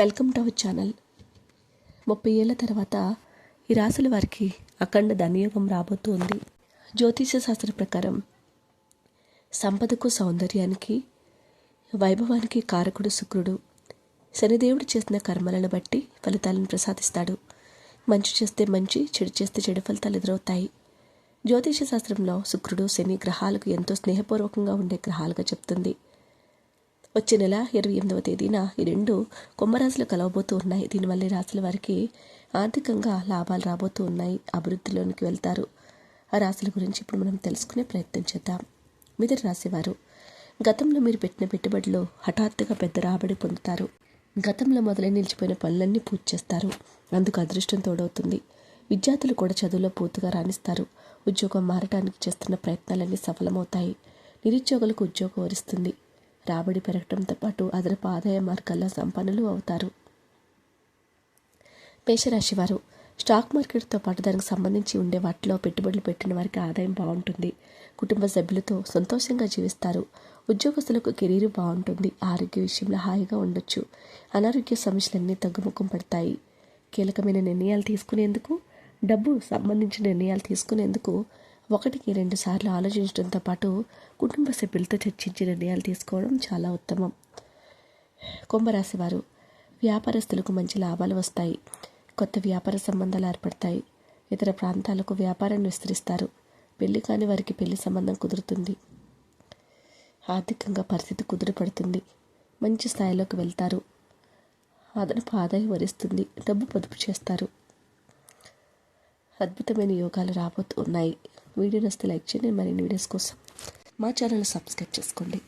Welcome to our channel. ముప్పై ఏళ్ళ తర్వాత ఈ రాశుల వారికి అఖండ ధనయోగం రాబోతోంది. జ్యోతిష శాస్త్ర ప్రకారం సంపదకు సౌందర్యానికి వైభవానికి కారకుడు శుక్రుడు. శనిదేవుడు చేసిన కర్మలను బట్టి ఫలితాలను ప్రసాదిస్తాడు. మంచి చేస్తే మంచి చెడు చేస్తే చెడు ఫలితాలు ఎదురవుతాయి. జ్యోతిష శాస్త్రంలో శుక్రుడు శని గ్రహాలకు ఎంతో స్నేహపూర్వకంగా ఉండే గ్రహాలుగా చెప్తుంది. వచ్చే నెల ఇరవై ఎనిమిదవ తేదీన ఈ రెండు కుంభరాశులు కలవబోతూ ఉన్నాయి. దీనివల్ల రాశుల వారికి ఆర్థికంగా లాభాలు రాబోతూ ఉన్నాయి. అభివృద్ధిలోనికి వెళ్తారు. ఆ రాశుల గురించి ఇప్పుడు మనం తెలుసుకునే ప్రయత్నం చేద్దాం. మిథున రాశివారు గతంలో మీరు పెట్టిన పెట్టుబడులు హఠాత్తుగా పెద్ద రాబడి పొందుతారు. గతంలో మొదలై నిలిచిపోయిన పనులన్నీ పూర్తి చేస్తారు. అందుకు అదృష్టం తోడవుతుంది. విద్యార్థులు కూడా చదువులో పూర్తిగా రాణిస్తారు. ఉద్యోగం మారటానికి చేస్తున్న ప్రయత్నాలన్నీ సఫలమవుతాయి. నిరుద్యోగులకు ఉద్యోగం వరిస్తుంది. రాబడి పెరగడంతో పాటు అదనపు ఆదాయ మార్గాల్లో సంపన్నులు అవుతారు. మేషరాశి వారు స్టాక్ మార్కెట్తో పాటు దానికి సంబంధించి ఉండే వాటిలో పెట్టుబడులు పెట్టిన వారికి ఆదాయం బాగుంటుంది. కుటుంబ సభ్యులతో సంతోషంగా జీవిస్తారు. ఉద్యోగస్తులకు కెరీర్ బాగుంటుంది. ఆరోగ్య విషయంలో హాయిగా ఉండొచ్చు. అనారోగ్య సమస్యలన్నీ తగ్గుముఖం పడతాయి. కీలకమైన నిర్ణయాలు తీసుకునేందుకు డబ్బు సంబంధించిన నిర్ణయాలు తీసుకునేందుకు ఒకటికి రెండు సార్లు ఆలోచించడంతో పాటు కుటుంబ సభ్యులతో చర్చించి నిర్ణయాలు తీసుకోవడం చాలా ఉత్తమం. కుంభరాశి వారు వ్యాపారస్తులకు మంచి లాభాలు వస్తాయి. కొత్త వ్యాపార సంబంధాలు ఏర్పడతాయి. ఇతర ప్రాంతాలకు వ్యాపారాన్ని విస్తరిస్తారు. పెళ్ళి కాని వారికి పెళ్ళి సంబంధం కుదురుతుంది. ఆర్థికంగా పరిస్థితి కుదురుపడుతుంది మంచి స్థాయిలోకి వెళ్తారు. అదనపు ఆదాయం వరిస్తుంది. డబ్బు పొదుపు చేస్తారు. అద్భుతమైన యోగాలు రాబోతున్నాయి. వీడియో నస్తే లైక్ చేయండి. మరిన్ని వీడియోస్ కోసం మా ఛానల్ సబ్స్క్రైబ్ చేసుకోండి.